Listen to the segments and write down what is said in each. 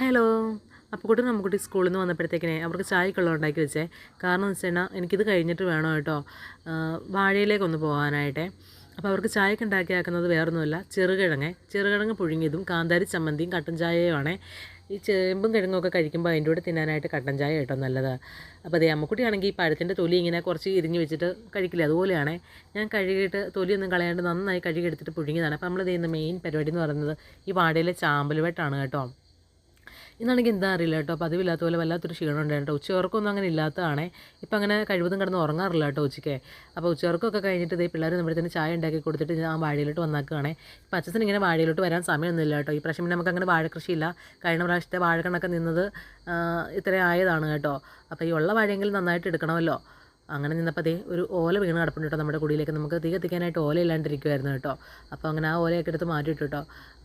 Hello. Appukutty നമുക്കുട്ടി സ്കൂളിൽ നിന്ന് വന്നപ്പോഴത്തേക്കിനെ അവർക്ക് ചായക്കുള്ള ഉണ്ടാക്കി വെച്ചേ. കാരണം എന്ന് വെച്ച് കഴിഞ്ഞാൽ എനിക്കിത് കഴിഞ്ഞിട്ട് വേണം കേട്ടോ. വാഴയിലേക്കൊന്ന് പോകാനായിട്ടേ അപ്പോൾ അവർക്ക് ചായക്ക് ഉണ്ടാക്കിയാക്കുന്നത് വേറൊന്നുമല്ല ചെറുകിഴങ്ങ്. ചെറുകിഴങ്ങ് പുഴുങ്ങിയതും കാന്താരി ചമ്മന്തിയും കട്ടൻ ചായയുമാണേ ഈ ചേമ്പും കിഴങ്ങും ഒക്കെ കഴിക്കുമ്പോൾ അതിന്റെ കൂടെ തിന്നാനായിട്ട് കട്ടൻ ചായ കേട്ടോ നല്ലത്. അപ്പോൾ അതേ അമ്മക്കുട്ടിയാണെങ്കിൽ ഈ പഴത്തിന്റെ തൊലി ഇങ്ങനെ കുറച്ച് ഇരിഞ്ഞ് വെച്ചിട്ട് കഴിക്കില്ല? അതുപോലെയാണേ. ഞാൻ കഴുകിയിട്ട് തൊലിയൊന്നും കളയാണ്ട് നന്നായി കഴുകി എടുത്തിട്ട് പുഴുങ്ങിയതാണ് അപ്പോൾ നമ്മൾ ചെയ്യുന്ന മെയിൻ പരിപാടി എന്ന് പറയുന്നത് ഈ വാടയിലെ ചാമ്പൽ വെട്ടാണ് കേട്ടോ. ഇന്നാണെങ്കിൽ എന്താ അറിയില്ല കേട്ടോ. പതിവില്ലാത്ത പോലെ വല്ലാത്തൊരു ക്ഷീണം ഉണ്ട് കേട്ടോ. ഉച്ചയോർക്കൊന്നും അങ്ങനെ ഇല്ലാത്തതാണേ. ഇപ്പം അങ്ങനെ കഴിവതും കിടന്ന് ഉറങ്ങാറില്ല കേട്ടോ ഉച്ചയ്ക്ക്. അപ്പോൾ ഉച്ചയോർക്കൊക്കെ കഴിഞ്ഞിട്ട് ഇതേ പിള്ളേർ നമ്മുടെ തന്നെ ചായ ഉണ്ടാക്കി കൊടുത്തിട്ട് ഞാൻ വാഴയിലോട്ട് വന്നാക്കുകയാണേ ഇപ്പം അച്ഛൻ ഇങ്ങനെ വാഴയിലോട്ട് വരാൻ സമയമൊന്നുമില്ല കേട്ടോ. ഈ പ്രാവശ്യം നമുക്ക് അങ്ങനെ വാഴ കൃഷിയില്ല കഴിഞ്ഞ പ്രാവശ്യത്തെ വാഴക്കണൊക്കെ നിന്നത് ഇത്രയായതാണ് കേട്ടോ. അപ്പോൾ ഈ ഉള്ള വാഴയെങ്കിലും നന്നായിട്ട് എടുക്കണമല്ലോ. അങ്ങനെ നിന്നപ്പോൾ അതേ ഒരു ഓല വീണ് കിടപ്പുണ്ട് കേട്ടോ നമ്മുടെ കുടിയിലേക്ക്. നമുക്ക് തീ കത്തിക്കാനായിട്ട് ഓല ഇല്ലാണ്ടിരിക്കുമായിരുന്നു കേട്ടോ. അപ്പോൾ അങ്ങനെ ആ ഓലയൊക്കെ എടുത്ത് മാറ്റിയിട്ടു കേട്ടോ.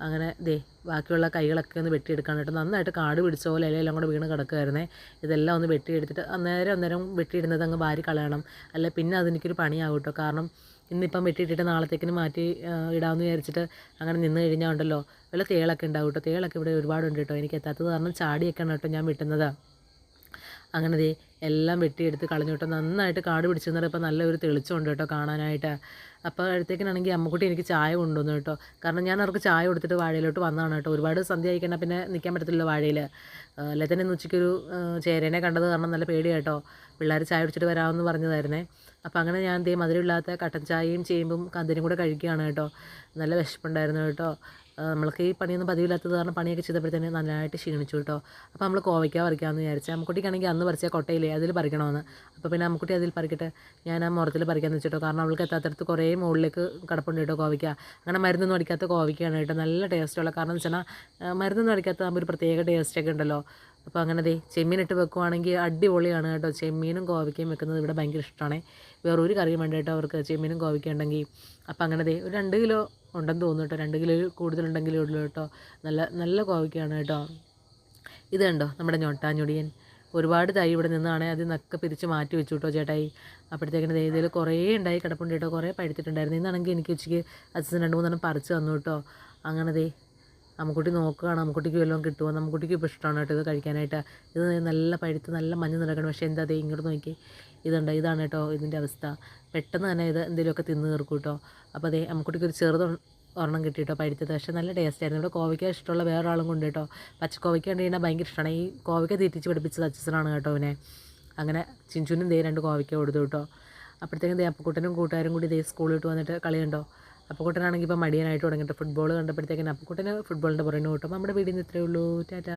അങ്ങനെ ദേ ബാക്കിയുള്ള കൈകളൊക്കെ ഒന്ന് വെട്ടിയെടുക്കാൻ കേട്ടോ. നന്നായിട്ട് കാട് പിടിച്ച പോലെ ഇലയെല്ലാം കൂടെ വീണ് കിടക്കുമായിരുന്നേ ഇതെല്ലാം ഒന്ന് വെട്ടിയെടുത്തിട്ട് അന്നേരം അന്നേരം വെട്ടിയിടുന്നത് അങ്ങ് വാരി കളയണം. അല്ല പിന്നെ അതെനിക്കൊരു പണിയാവും കേട്ടോ. കാരണം ഇന്നിപ്പം വെട്ടിയിട്ടിട്ട് നാളത്തേക്കിന് മാറ്റി ഇടാമെന്ന് വിചാരിച്ചിട്ട് അങ്ങനെ നിന്ന് കഴിഞ്ഞാൽ ഉണ്ടല്ലോ. വല്ല തേളൊക്കെ ഉണ്ടാവും കേട്ടോ. തേളൊക്കെ ഇവിടെ ഒരുപാടുണ്ട് കേട്ടോ. എനിക്ക് എത്താത്തത് കാരണം ചാടിയൊക്കെയാണ് കേട്ടോ ഞാൻ വെട്ടുന്നത്. അങ്ങനെ ദേ എല്ലാം വെട്ടിയെടുത്ത് കളഞ്ഞു കേട്ടോ നന്നായിട്ട് കാട് പിടിച്ചു ഇപ്പോൾ നല്ലൊരു തെളിച്ചമുണ്ട് കേട്ടോ കാണാനായിട്ട്. അപ്പോൾ അടുത്തേക്കിനാണെങ്കിൽ അമ്മക്കുട്ടി എനിക്ക് ചായ കൊണ്ടുവന്നു കേട്ടോ. കാരണം ഞാൻ അവർക്ക് ചായ കൊടുത്തിട്ട് വാഴയിലോട്ട് വന്നതാണ് കേട്ടോ. ഒരുപാട് സന്ധ്യ ആയിക്കഴിഞ്ഞാൽ പിന്നെ നിൽക്കാൻ പറ്റത്തില്ല വാഴയിൽ. അല്ലെ തന്നെ ഉച്ചയ്ക്കൊരു ചേരേനെ കണ്ടത് കാരണം നല്ല പേടി കേട്ടോ. പിള്ളേർ ചായ കുടിച്ചിട്ട് വരാമെന്ന് പറഞ്ഞതായിരുന്നേ. അപ്പോൾ അങ്ങനെ ഞാൻ ദേ മധുരമില്ലാത്ത കട്ടൻ ചായയും ചേമ്പും കന്തിനും കൂടെ കഴിക്കുകയാണ് കേട്ടോ. നല്ല വിശപ്പുണ്ടായിരുന്നു കേട്ടോ. നമ്മൾക്ക് ഈ പണിയൊന്നും പതിവില്ലാത്തത് കാരണം പണിയൊക്കെ ചെയ്തപ്പോഴത്തേന് നല്ലതായിട്ട് ക്ഷീണിച്ചു കേട്ടോ. അപ്പോൾ നമ്മൾ കോവയ്ക്ക പറിക്കാമെന്ന് വിചാരിച്ചു. അമ്മക്കുട്ടിക്കാണെങ്കിൽ അന്ന് പറിച്ച കൊട്ടയില്ലേ അതിൽ പറിക്കണമെന്ന് അപ്പോൾ പിന്നെ അമ്മക്കുട്ടി അതിൽ പറിക്കട്ടെ. ഞാൻ ആ മുറത്തിൽ പറിക്കാമെന്ന് വെച്ചിട്ടോ. കാരണം അവൾക്ക് എത്താത്തടത്ത് കുറേ മുകളിലേക്ക് കിടപ്പുണ്ട് കേട്ടോ കോവയ്ക്ക. അങ്ങനെ മരുന്നൊന്നും അടിക്കാത്ത കോവയ്ക്കാണ് കേട്ടോ. നല്ല ടേസ്റ്റുള്ള കാരണം എന്ന് വെച്ചാൽ മരുന്നൊന്നും അടിക്കാത്ത ഒരു പ്രത്യേക ടേസ്റ്റൊക്കെ ഉണ്ടല്ലോ. അപ്പോൾ അങ്ങനെ ദേ ചെമ്മീനിട്ട് വെക്കുവാണെങ്കിൽ അടിപൊളിയാണ് കേട്ടോ. ചെമ്മീനും കോവയ്ക്കയും വെക്കുന്നത് ഇവിടെ ഭയങ്കര ഇഷ്ടമാണ്. വേറെ ഒരു കറിയും വേണ്ട കേട്ടോ അവർക്ക് ചെമ്മീനും കോവയ്ക്ക ഉണ്ടെങ്കിൽ. അപ്പോൾ അങ്ങനെ ദേ ഒരു രണ്ട് കിലോ ഉണ്ടെന്ന് തോന്നുന്നു കേട്ടോ. രണ്ട് കിലോ കൂടുതലുണ്ടെങ്കിലേ ഉള്ളൂ കേട്ടോ. നല്ല നല്ല കോവയ്ക്കാണ് കേട്ടോ. ഇത് കണ്ടോ നമ്മുടെ ഞൊട്ടാഞ്ഞൊടിയൻ ഒരുപാട് തൈ ഇവിടെ നിന്നാണ് അതിൽ നിന്നൊക്കെ പിരിച്ച് മാറ്റി വെച്ചു കേട്ടോ ചേട്ടായി. അപ്പോഴത്തേക്കിന് ഇതിൽ കുറേ ഉണ്ടായി കിടപ്പുണ്ട് കേട്ടോ. കുറേ പഴുത്തിട്ടുണ്ടായിരുന്നു. ഇന്നാണെങ്കിൽ എനിക്ക് ഉച്ചയ്ക്ക് അച്ഛൻ രണ്ട് മൂന്നെണ്ണം പറിച്ച് തന്നു കേട്ടോ. അങ്ങനെ ദേ അമ്മക്കുട്ടി നോക്കുകയാണ് അമ്മക്കുട്ടിക്ക് വല്ലതും കിട്ടുമോ? അമ്മക്കുട്ടിക്ക് ഇപ്പോൾ ഇഷ്ടമാണ് കേട്ടോ ഇത് കഴിക്കാനായിട്ട്. ഇത് നല്ല പഴുത്ത് നല്ല മഞ്ഞ നിറക്കണം പക്ഷേ എന്താ അതേ ഇങ്ങോട്ട് നോക്കി. ഇതുണ്ട് ഇതാണ് കേട്ടോ ഇതിന്റെ അവസ്ഥ. പെട്ടെന്ന് തന്നെ ഇത് എന്തെങ്കിലുമൊക്കെ തിന്ന് തീർക്കും കേട്ടോ. അപ്പോൾ അതേ അമ്മക്കുട്ടിക്ക് ഒരു ചെറുത് ഒരെണ്ണം കിട്ടി കേട്ടോ പഴുത്തത്. പക്ഷേ നല്ല ടേസ്റ്റ് ആയിരുന്നു. ഇവിടെ കോവയ്ക്ക ഇഷ്ടമുള്ള വേറെ ആളും കൊണ്ട് കേട്ടോ പച്ചക്കോവയ്ക്ക കണ്ടു കഴിഞ്ഞാൽ ഭയങ്കര ഇഷ്ടമാണ്. ഈ കോവയ്ക്ക തീറ്റിച്ച് പഠിപ്പിച്ചത് അച്ഛനാണ് കേട്ടോ അവനെ അങ്ങനെ ചിഞ്ചുനും ദേ രണ്ട് കോവയ്ക്ക കൊടുത്തു കേട്ടോ. അപ്പോഴത്തേക്കും ദേ അപ്പക്കുട്ടനും കൂട്ടുകാരും കൂടി ദേ സ്കൂളിൽ വിട്ട് വന്നിട്ട് കളിയുണ്ടോ? അപ്പക്കുട്ടനാണെങ്കിൽ ഇപ്പോൾ മടിയനായിട്ട് തുടങ്ങിയിട്ട് ഫുട്ബോൾ കണ്ടപ്പോഴത്തേക്കിന് അപ്പക്കുട്ടന് ഫുട്ബോളിന്റെ പുറകെ കിട്ടും. നമ്മുടെ വീടിൽ നിന്ന് ഇത്രയേ ഉള്ളൂ. ടാറ്റ.